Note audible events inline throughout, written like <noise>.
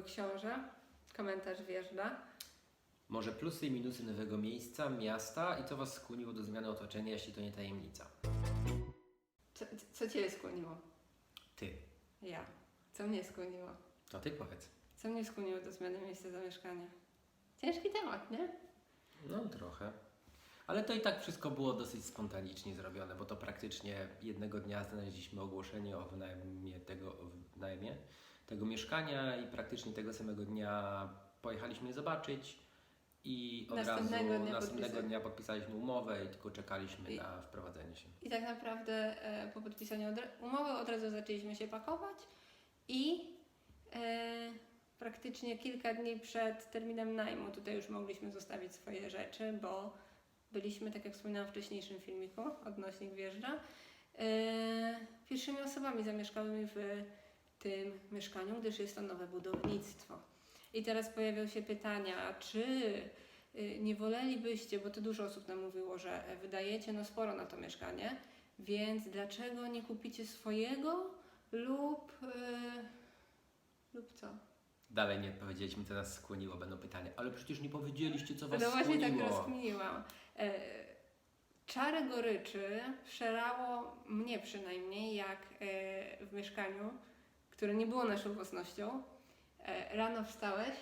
Mały książę, komentarz wjeżdża. Może plusy i minusy nowego miejsca, miasta i co Was skłoniło do zmiany otoczenia, jeśli to nie tajemnica? Co, co Cię skłoniło? Ty. Ja. Co mnie skłoniło? To Ty powiedz. Co mnie skłoniło do zmiany miejsca zamieszkania? Ciężki temat, nie? No trochę. Ale to i tak wszystko było dosyć spontanicznie zrobione, bo to praktycznie jednego dnia znaleźliśmy ogłoszenie o wynajmie tego, o wynajmie tego mieszkania i praktycznie tego samego dnia pojechaliśmy je zobaczyć i od Następnego razu dnia następnego podpisy- dnia podpisaliśmy umowę i tylko czekaliśmy I- na wprowadzenie się. I tak naprawdę e, po podpisaniu umowy od razu zaczęliśmy się pakować i e, praktycznie kilka dni przed terminem najmu tutaj już mogliśmy zostawić swoje rzeczy, bo byliśmy, tak jak wspominałam w wcześniejszym filmiku, odnośnik wjeżdża, e, pierwszymi osobami zamieszkałymi w tym mieszkaniu, gdyż jest to nowe budownictwo. I teraz pojawiają się pytania, czy y, nie wolelibyście, bo to dużo osób nam mówiło, że e, wydajecie no sporo na to mieszkanie, więc dlaczego nie kupicie swojego lub y, lub co? Dalej nie powiedzieliśmy, co nas skłoniło, będą pytania. Ale przecież nie powiedzieliście, co Was No właśnie tak skłoniło. rozkminiłam. E, czarę goryczy przerało mnie przynajmniej, jak e, w mieszkaniu, które nie było naszą własnością, e, rano wstałeś,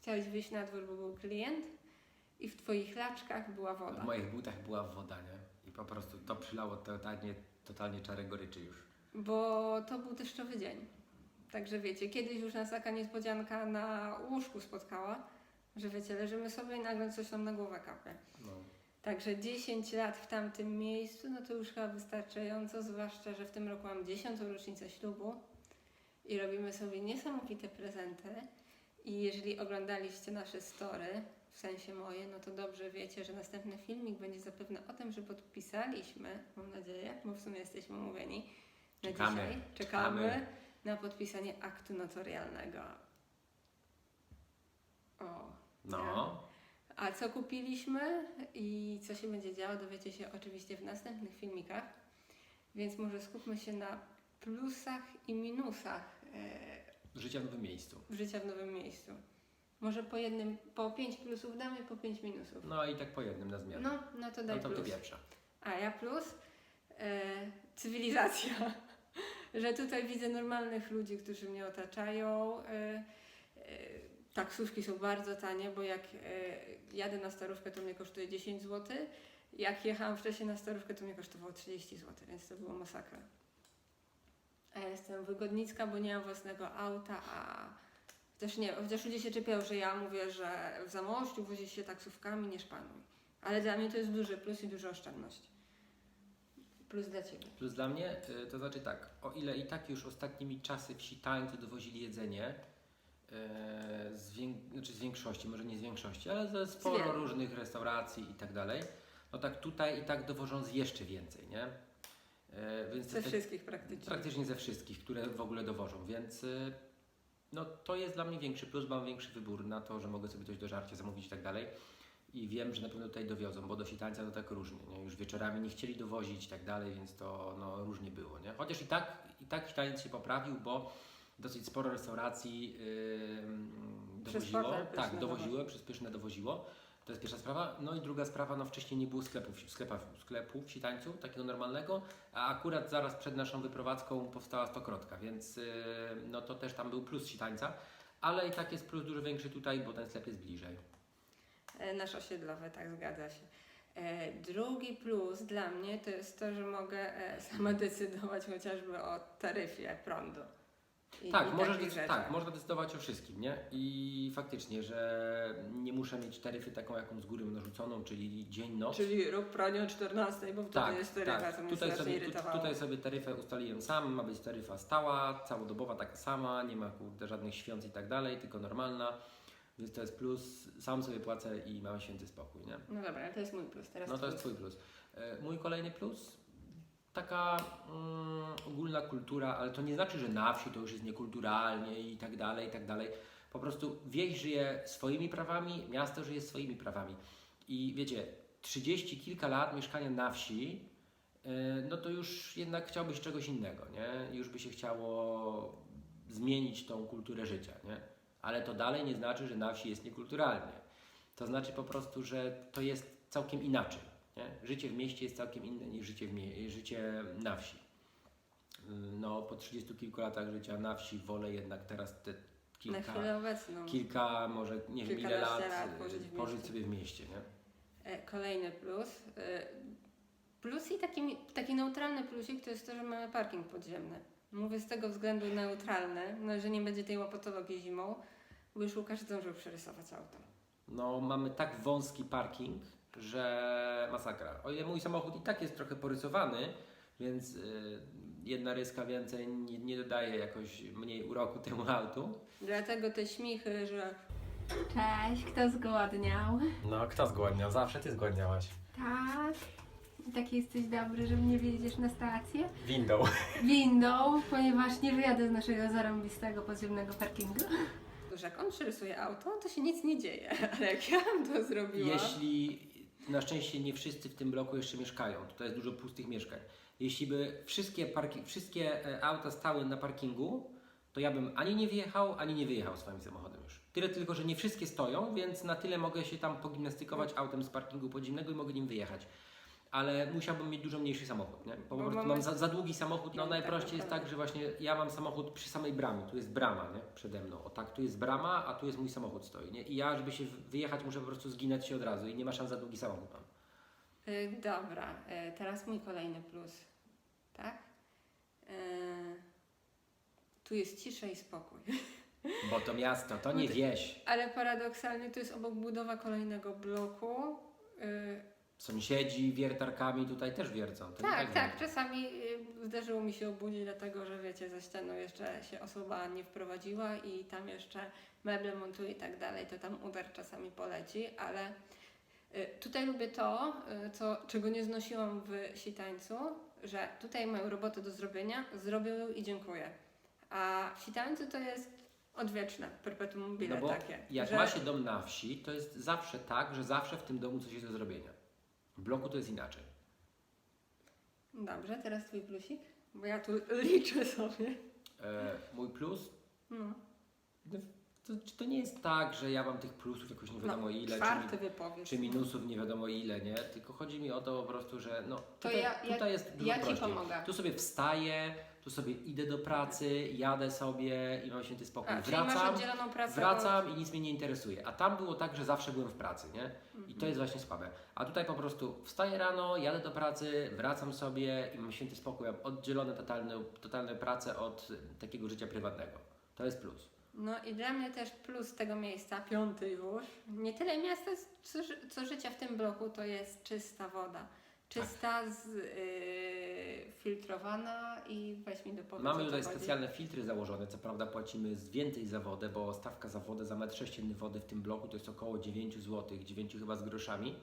chciałeś wyjść na dwór, bo był klient i w Twoich laczkach była woda. W moich butach była woda, nie? I po prostu to przylało totalnie, totalnie czarę goryczy już. Bo to był deszczowy dzień. Także wiecie, kiedyś już nas taka niespodzianka na łóżku spotkała, że wiecie, leżymy sobie i nagle coś nam na głowę kapie. No. Także 10 lat w tamtym miejscu, no to już chyba wystarczająco, zwłaszcza, że w tym roku mam 10. rocznicę ślubu i robimy sobie niesamowite prezenty. I jeżeli oglądaliście nasze story, w sensie moje, no to dobrze wiecie, że następny filmik będzie zapewne o tym, że podpisaliśmy, mam nadzieję, bo w sumie jesteśmy umówieni na Czekamy, dzisiaj. Czekamy, czekamy. na podpisanie aktu notarialnego. O. No. A co kupiliśmy i co się będzie działo, dowiecie się oczywiście w następnych filmikach. Więc może skupmy się na plusach i minusach Życia w nowym miejscu. życia w nowym miejscu. Może po jednym, po pięć plusów damy, po pięć minusów. No i tak po jednym na zmianę. No, no to daj no to ty plus. pierwsza. A ja plus e, cywilizacja. <laughs> Że tutaj widzę normalnych ludzi, którzy mnie otaczają. E, e, taksówki są bardzo tanie, bo jak e, jadę na starówkę, to mnie kosztuje 10 zł. Jak jechałam wcześniej na starówkę, to mnie kosztowało 30 zł, więc to było masakra. A ja jestem wygodnicka, bo nie mam własnego auta, a chociaż nie, chociaż ludzie się czepiają, że ja mówię, że w Zamościu wozi się taksówkami, nie szpanuj. Ale dla mnie to jest duży plus i duża oszczędność. Plus dla Ciebie. Plus dla mnie, y, to znaczy tak, o ile i tak już ostatnimi czasy wsi tańcu dowozili jedzenie, y, z, wię- znaczy z większości, może nie z większości, ale ze sporo wielu. różnych restauracji i tak dalej, no tak tutaj i tak dowożą z jeszcze więcej, nie? Y, Więc Ze wszystkich praktycznie. Praktycznie ze wszystkich, które w ogóle dowożą, więc y, no, to jest dla mnie większy plus, mam większy wybór na to, że mogę sobie coś do żarcia zamówić i tak dalej. I wiem, że na pewno tutaj dowiozą, bo do Sitańca to tak różnie, nie? Już wieczorami nie chcieli dowozić i tak dalej, więc to no, różnie było, nie? Chociaż i tak, i tak Sitaniec się poprawił, bo dosyć sporo restauracji yy, dowoziło. Tak, dowoziło, przez pyszne dowoziło. To jest pierwsza sprawa. No i druga sprawa, no wcześniej nie było sklepów, sklepa, sklepu w Sitańcu, takiego normalnego, a akurat zaraz przed naszą wyprowadzką powstała stokrotka, więc yy, no to też tam był plus Sitańca, ale i tak jest plus dużo większy tutaj, bo ten sklep jest bliżej. E, Nasz osiedlowy, tak zgadza się. E, Drugi plus dla mnie to jest to, że mogę e, sama decydować chociażby o taryfie prądu. I, tak, i możesz, tak, można decydować o wszystkim, nie? I faktycznie, że nie muszę mieć taryfy taką, jaką z góry narzuconą, czyli dzień-noc. Czyli rób pranie o 14, bo wtedy Tak, jest taryfa, tak. co mnie Tutaj sobie, irytowało. tutaj sobie taryfę ustaliłem sam, ma być taryfa stała, całodobowa taka sama, nie ma kurde, żadnych świąt i tak dalej, tylko normalna, więc to jest plus, sam sobie płacę i mam święty spokój, nie? No dobra, ale to jest mój plus. Teraz No to jest Twój plus. E, Mój kolejny plus, taka mm, ogólna kultura, ale to nie znaczy, że na wsi to już jest niekulturalnie i tak dalej, i tak dalej. Po prostu wieś żyje swoimi prawami, miasto żyje swoimi prawami. I wiecie, 30 kilka lat mieszkania na wsi, e, no to już jednak chciałbyś czegoś innego, nie? Już by się chciało zmienić tą kulturę życia, nie? Ale to dalej nie znaczy, że na wsi jest niekulturalnie. To znaczy po prostu, że to jest całkiem inaczej. Nie? Życie w mieście jest całkiem inne niż życie, w życie na wsi. No, po 30 kilku latach życia na wsi wolę jednak teraz te kilka, kilka może nie wiem ile lat, lat pożyć w pożyć mieście. sobie w mieście. Nie? E, Kolejny plus. e, Plus i taki, taki neutralny plusik to jest to, że mamy parking podziemny. Mówię z tego względu neutralny, no, że nie będzie tej łopatologii zimą, bo już Łukasz zdążył przerysować auto. No, mamy tak wąski parking, że masakra. O ile mój samochód i tak jest trochę porysowany, więc y, jedna ryska więcej nie, nie dodaje jakoś mniej uroku temu autu. Dlatego te śmichy, że Cześć, kto zgłodniał? No, kto zgładniał? Zawsze ty zgładniałaś. Tak. Taki jesteś dobry, że mnie wiedziesz na stację? Windą. <laughs> Windą, ponieważ nie wyjadę z naszego zarąbistego podziemnego parkingu. Że jak on przerysuje auto, to się nic nie dzieje, <laughs> ale jak ja bym to zrobiła... Jeśli, na szczęście nie wszyscy w tym bloku jeszcze mieszkają, tutaj jest dużo pustych mieszkań. Jeśli by wszystkie, parki, wszystkie e, auta stały na parkingu, to ja bym ani nie wyjechał, ani nie wyjechał swoim samochodem już. Tyle tylko, że nie wszystkie stoją, więc na tyle mogę się tam pogimnastykować autem z parkingu podziemnego i mogę nim wyjechać. Ale musiałbym mieć dużo mniejszy samochód, nie? Po Bo prostu mamy- mam za, za długi samochód. No No, najprościej tak, jest tak, że właśnie ja mam samochód przy samej bramie. Tu jest brama, nie? Przede mną. O tak, tu jest brama, a tu jest mój samochód stoi, nie? I ja, żeby się wyjechać, muszę po prostu zginąć się od razu i nie ma szans za długi samochód mam. Y, Dobra, y, teraz mój kolejny plus, tak? Y, Tu jest cisza i spokój. <laughs> Bo to miasto, to No nie to- wieś. Ale paradoksalnie to jest obok budowa kolejnego bloku. Y, Sąsiedzi wiertarkami tutaj też wiercą. To nie Tak, wiem. tak. Czasami y, zdarzyło mi się obudzić, dlatego że wiecie, za ścianą jeszcze się osoba nie wprowadziła i tam jeszcze meble montuje i tak dalej, to tam udar czasami poleci, ale y, tutaj lubię to, y, co, czego nie znosiłam w sitańcu, że tutaj mają robotę do zrobienia, zrobię ją i dziękuję. A w sitańcu to jest odwieczne, perpetuum mobile No bo takie. jak że... ma się dom na wsi, to jest zawsze tak, że zawsze w tym domu coś jest do zrobienia. W bloku to jest inaczej. Dobrze, teraz twój plusik, bo ja tu <laughs> liczę sobie. E, mój plus, No. no, to, czy to nie jest tak, że ja mam tych plusów jakoś nie wiadomo ile, czy, Czwarty mi- wypowiedź. czy minusów nie wiadomo ile, nie? Tylko chodzi mi o to po prostu, że no tutaj, ja- ja- tutaj jest dużo Ja ci prościej. pomogę. Tu sobie wstaję, tu sobie idę do pracy, jadę sobie i mam święty spokój. A, czyli masz Wracam, oddzieloną pracę wracam i nic mnie nie interesuje. A tam było tak, że zawsze byłem w pracy, nie? To jest właśnie słabe. A tutaj po prostu wstaję rano, jadę do pracy, wracam sobie i mam święty spokój. Mam oddzielone totalne, totalne pracę od takiego życia prywatnego. To jest plus. No i dla mnie też plus tego miejsca, piąty już, nie tyle miasta, co, co życia w tym bloku, to jest czysta woda. Czysta, z, yy, filtrowana i weź mi do powiedz, Mamy tutaj chodzi. specjalne filtry założone, co prawda płacimy z więcej za wodę, bo stawka za wodę, za metr sześcienny wody w tym bloku to jest około 9 zł, 9 chyba z groszami.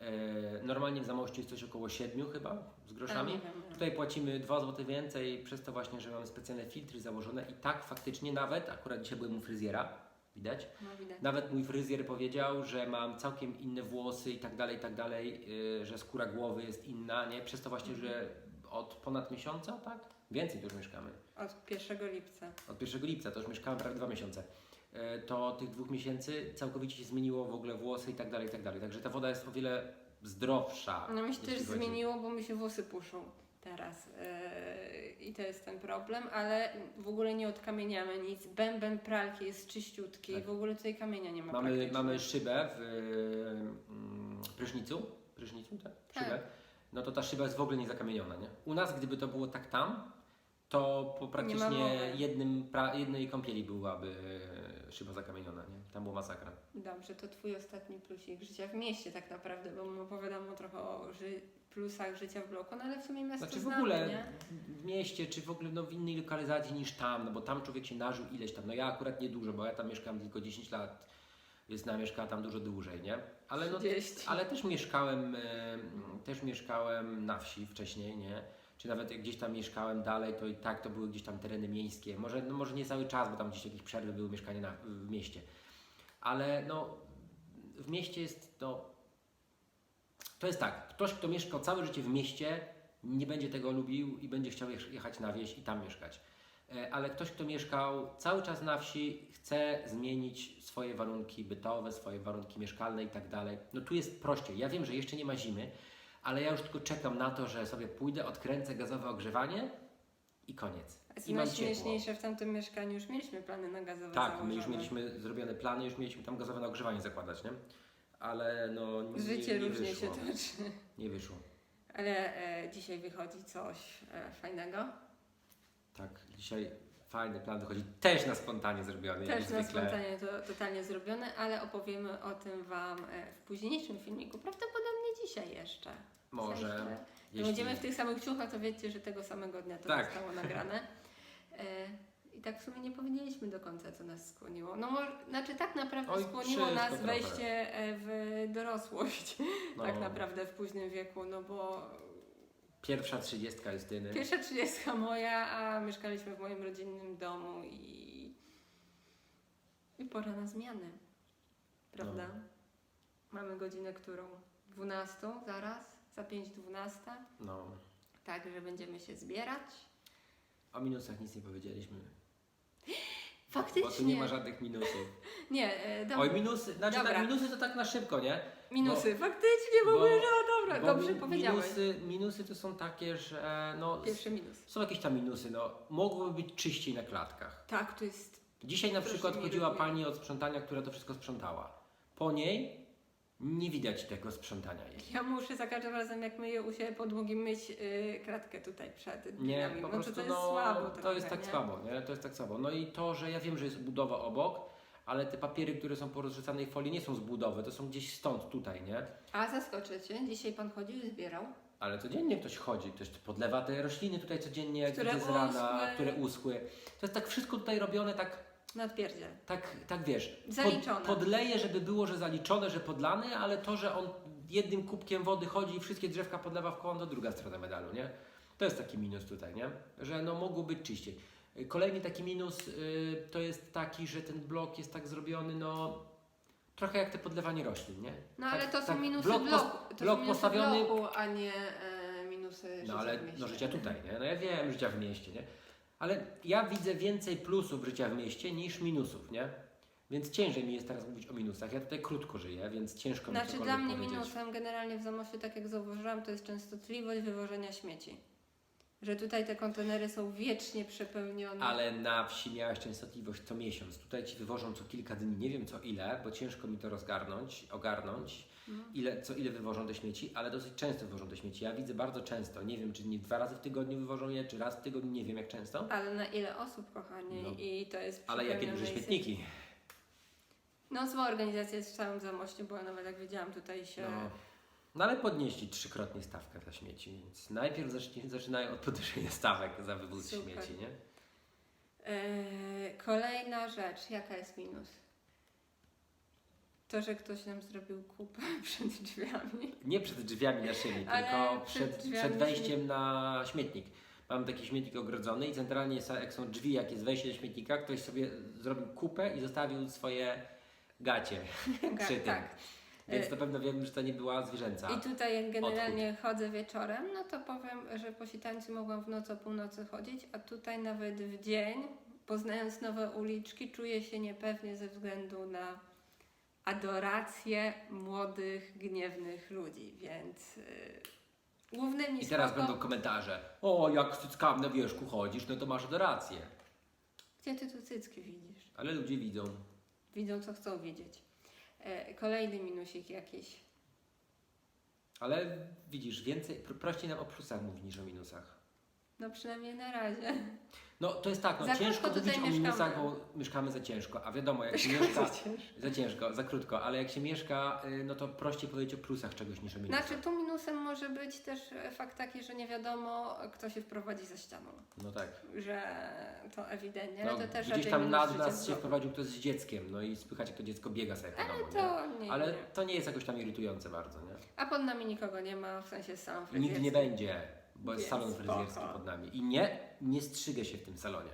E, normalnie w Zamościu jest coś około 7 chyba z groszami. nie wiem. Tutaj płacimy 2 zł więcej przez to właśnie, że mamy specjalne filtry założone i tak faktycznie nawet, akurat dzisiaj byłem u fryzjera, widać, No widać. nawet mój fryzjer powiedział, że mam całkiem inne włosy i tak dalej, i tak dalej, yy, że skóra głowy jest inna, nie? Przez to właśnie, że od ponad miesiąca, tak? Więcej tu już mieszkamy. Od 1 lipca. Od 1 lipca, to już mieszkałem prawie dwa miesiące. Yy, To tych dwóch miesięcy całkowicie się zmieniło w ogóle włosy i tak dalej, i tak dalej. Także ta woda jest o wiele zdrowsza. No mi się też chodzi- zmieniło, bo mi się włosy puszą teraz yy, i to jest ten problem, ale w ogóle nie odkamieniamy nic. Bęben pralki jest czyściutki, Tak. w ogóle tutaj kamienia nie ma Mamy, mamy szybę w mm, prysznicu, prysznicu, tak? Tak. Szybę. No to ta szyba jest w ogóle niezakamieniona, nie? U nas, gdyby to było tak tam, to po praktycznie jednym, pra, jednej kąpieli byłaby szyba zakamieniona, nie? Tam była masakra. Dobrze, to twój ostatni plusik życia w mieście tak naprawdę, bo my opowiadamy trochę o ży- plusach życia w bloku, no ale w sumie miasto Znaczy w znamy, ogóle nie? w mieście, czy w ogóle no, w innej lokalizacji niż tam, no bo tam człowiek się nażył ileś tam. No ja akurat nie dużo, bo ja tam mieszkałem tylko 10 lat, więc na mieszkała tam dużo dłużej, nie? Ale no 30. Ale też mieszkałem, też mieszkałem na wsi wcześniej, nie? Czy nawet jak gdzieś tam mieszkałem dalej, to i tak to były gdzieś tam tereny miejskie. Może, no może nie cały czas, bo tam gdzieś jakieś przerwy były mieszkanie na, w mieście. Ale no, w mieście jest to. To jest tak, ktoś, kto mieszkał całe życie w mieście, nie będzie tego lubił i będzie chciał jech- jechać na wieś i tam mieszkać. E, Ale ktoś, kto mieszkał cały czas na wsi, chce zmienić swoje warunki bytowe, swoje warunki mieszkalne i tak dalej. No tu jest prościej. Ja wiem, że jeszcze nie ma zimy, ale ja już tylko czekam na to, że sobie pójdę, odkręcę gazowe ogrzewanie i koniec. I ciepło. najśmieszniejsze, w tamtym mieszkaniu już mieliśmy plany na gazowe Tak, my już założone. mieliśmy zrobione plany, już mieliśmy tam gazowe na ogrzewanie zakładać, nie? Ale no nie, Życie nie różnie wyszło. się toczy. Nie wyszło. Ale e, dzisiaj wychodzi coś e, fajnego. Tak, dzisiaj fajny plan wychodzi. Też na spontanie zrobiony, Też na spontanie to totalnie zrobione, ale opowiemy o tym Wam e, w późniejszym filmiku. Prawdopodobnie dzisiaj jeszcze. W Może. sensie, jeśli- będziemy w tych samych ciuchach, to wiecie, że tego samego dnia to Tak. zostało nagrane. E, I tak w sumie nie powiedzieliśmy do końca, co nas skłoniło. No może, znaczy tak naprawdę Oj, skłoniło nas trochę. wejście e, w dorosłość. No, Tak naprawdę w późnym wieku, no bo Pierwsza trzydziestka Justyny. Pierwsza trzydziestka moja, a mieszkaliśmy w moim rodzinnym domu i, i pora na zmiany. Prawda? No. Mamy godzinę, którą? 12 zaraz, za 5.12. No. Tak, że będziemy się zbierać. O minusach nic nie powiedzieliśmy. Faktycznie. Bo tu nie ma żadnych minusów. <laughs> Nie, e, dobra. Oj, minusy, znaczy Dobra. tak, minusy to tak na szybko, nie? Minusy, faktycznie, w bo- ogóle, no dobra, Bo dobrze mi- powiedziałeś. Minusy, minusy to są takie, że no, Pierwszy minus. są jakieś tam minusy, no. Mogłoby być czyściej na klatkach. Tak, to jest Dzisiaj na Proszę przykład mi chodziła pani od sprzątania, która to wszystko sprzątała. Po niej nie widać tego sprzątania jej. Ja muszę za każdym razem, jak myję u siebie podłogi, myć yy, kratkę tutaj przed Nie, drzwiami. po no prostu to, to jest no, słabo to trochę, jest tak nie? słabo, nie? To jest tak słabo. No i to, że ja wiem, że jest budowa obok, ale te papiery, które są po rozrzucanej folii nie są z budowy, to są gdzieś stąd, tutaj, nie? A zaskoczę Cię, dzisiaj Pan chodził i zbierał. Ale codziennie ktoś chodzi, ktoś podlewa te rośliny tutaj codziennie, jak Które widzę z rana, uschły. które uschły. To jest tak wszystko tutaj robione, tak, Nadpierdziel. tak, tak wiesz. Zaliczone. podleje, żeby było, że zaliczone, że podlane, ale to, że on jednym kubkiem wody chodzi i wszystkie drzewka podlewa w koło, to druga strona medalu, nie? To jest taki minus tutaj, nie? Że no mogło być czyściej. Kolejny taki minus y, to jest taki, że ten blok jest tak zrobiony, no trochę jak te podlewanie roślin, nie? No tak, ale to są tak minusy blok bloku. to blok minusy postawiony- bloku, a nie e, minusy No życia ale no, życia tutaj, nie? No ja wiem, życia w mieście, nie? Ale ja widzę więcej plusów życia w mieście niż minusów, nie? Więc ciężej mi jest teraz mówić o minusach. Ja tutaj krótko żyję, więc ciężko mi Znaczy dla mnie powiedzieć. minusem generalnie w Zamościu, tak jak zauważyłam, to jest częstotliwość wywożenia śmieci. Że tutaj te kontenery są wiecznie przepełnione. Ale na wsi miałeś częstotliwość co miesiąc. Tutaj ci wywożą co kilka dni, nie wiem co ile, bo ciężko mi to rozgarnąć, ogarnąć, No. ile, co ile wywożą te śmieci, ale dosyć często wywożą te śmieci. Ja widzę bardzo często, nie wiem czy nie dwa razy w tygodniu wywożą je, czy raz w tygodniu, nie wiem jak często, Ale na ile osób, kochani? No. I to jest ale jakie duże śmietniki. No zła organizacja jest w całym Zamościu, bo nawet jak wiedziałam tutaj się... No. No ale podnieśli trzykrotnie stawkę za śmieci, więc najpierw zaczynają od podwyższenia stawek za wywóz Super. śmieci, nie? Eee, kolejna rzecz, jaka jest minus? To, że ktoś nam zrobił kupę <laughs> przed drzwiami. Nie przed drzwiami naszymi, tylko przed przed, drzwiami przed wejściem na śmietnik. Mam taki śmietnik ogrodzony i centralnie jest, jak są drzwi, jak jest wejście do śmietnika, ktoś sobie zrobił kupę i zostawił swoje gacie <laughs> przy tym. tak. Więc Y- na pewno wiem, że to nie była zwierzęca. I tutaj jak generalnie chodzę wieczorem, no to powiem, że po Sitańcu mogłam w nocy o północy chodzić, a tutaj nawet w dzień, poznając nowe uliczki, czuję się niepewnie ze względu na adorację młodych, gniewnych ludzi, więc yy, głównymi I teraz spoko- będą komentarze. O, jak z cyckami na wierzchu chodzisz, no to masz adorację. Gdzie ty tu cycki widzisz? Ale ludzie widzą. Widzą, co chcą widzieć. E, kolejny minusik jakiś. Ale widzisz, więcej, pro- prościej nam o plusach mówić niż o minusach. No przynajmniej na razie. No to jest tak, no Za ciężko krótko mówić o tutaj minusach, mieszkamy. bo mieszkamy za ciężko. A wiadomo, jak <laughs> się mieszka... Za ciężko, za krótko, ale jak się mieszka, y, no to prościej powiedzieć o plusach czegoś niż o minusach. Znaczy tu minusem może być też e, fakt taki, że nie wiadomo, kto się wprowadzi za ścianą. No tak. Że to ewidentnie, No, ale to też gdzieś raczej tam minus nad życia nas w się domu. wprowadził ktoś z dzieckiem, no i słychać jak to dziecko biega sobie po domu, nie? to nie, Ale nie. to nie jest jakoś tam irytujące bardzo, nie? A pod nami nikogo nie ma, w sensie fryzjerski. Nigdy nie będzie, bo jest Więc salon fryzjerski spoko. pod nami. I nie, nie strzygę się w tym salonie.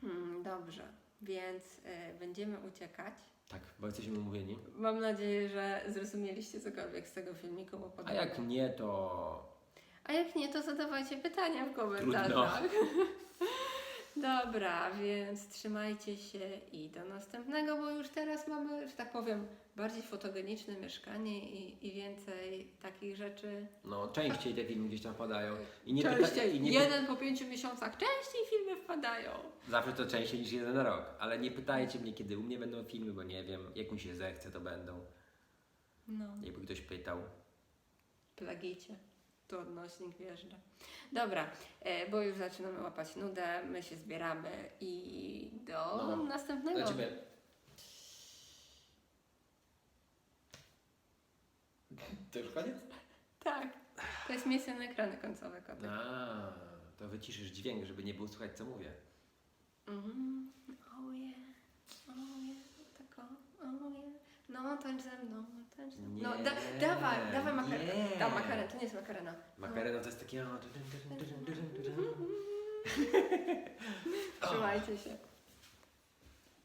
Hmm, dobrze, więc e, będziemy uciekać. Tak, bo jesteśmy umówieni. Mam nadzieję, że zrozumieliście cokolwiek z tego filmiku. Bo A jak nie, to A jak nie, to zadawajcie pytania w komentarzach. <laughs> Dobra, więc trzymajcie się i do następnego, bo już teraz mamy, że tak powiem, bardziej fotogeniczne mieszkanie i, i więcej takich rzeczy. No, częściej te filmy gdzieś tam wpadają. I nie częściej, pytajcie, i nie jeden po pięciu miesiącach, częściej filmy wpadają. Zawsze to częściej niż jeden rok. Ale nie pytajcie mnie, kiedy u mnie będą filmy, bo nie wiem. Jak mi się zechce, to będą. No, Jakby ktoś pytał. plagicie. Tu odnośnik wjeżdża. Dobra, e, bo już zaczynamy łapać nudę, my się zbieramy i do No. następnego. Ciebie. To już koniec? Tak, to jest miejsce na ekrany końcowe kotek. A, to wyciszysz dźwięk, żeby nie było słychać, co mówię. Mm, oh yeah, oh yeah, tak o, oh yeah. No, tańcz ze mną, tańcz ze mną. No, Nie, da, dawaj, dawaj makarenę. nie. Da, makarenę, to nie jest makarena. Makarena to jest takie... Trzymajcie się.